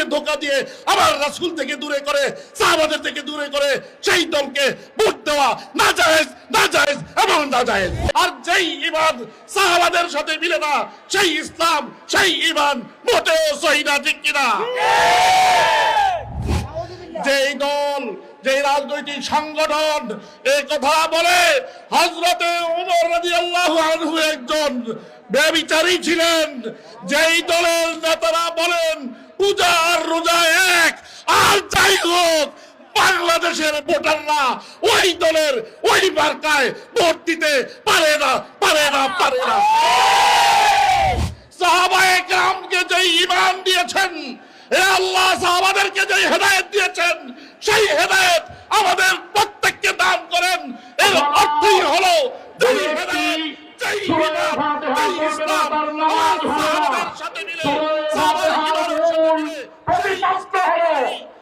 মানুষকে ধোকা দিয়ে আবার রাসূল থেকে দূরে করে, সাহাবাদের থেকে দূরে করে সেই দলকে ভোট দেওয়া না জায়েজ না জায়েজ এবং না জায়েজ আর যেই ইমান সাহাবাদের সাথে মিলে না, সেই ইসলাম, সেই ইমান মোটেও সহি না, ঠিক কিনা? যেই দল যে রাজনৈতিক সংগঠন এই কথা বলে হজরতে একজন ব্যভিচারী ছিলেন। যেই দলের নেতারা বলেন পূজা আর রোজা এক। আর যাই হোক বাংলাদেশের ভোটাররা ওই দলের ওই মার্কায় ভোট দিতে পারে না পারে না পারে না। সাহাবায়ে যে ঈমান দিয়েছেন এ আল্লাহ সাহাবাদেরকে যে হেদায়েত দিয়েছেন সেই হেদায়েত আমাদের প্রত্যেককে দান করেন। এর অর্থই হলো যেই হেদায়েত যেই ইসলাম। আমার সাহাবাদের সাথে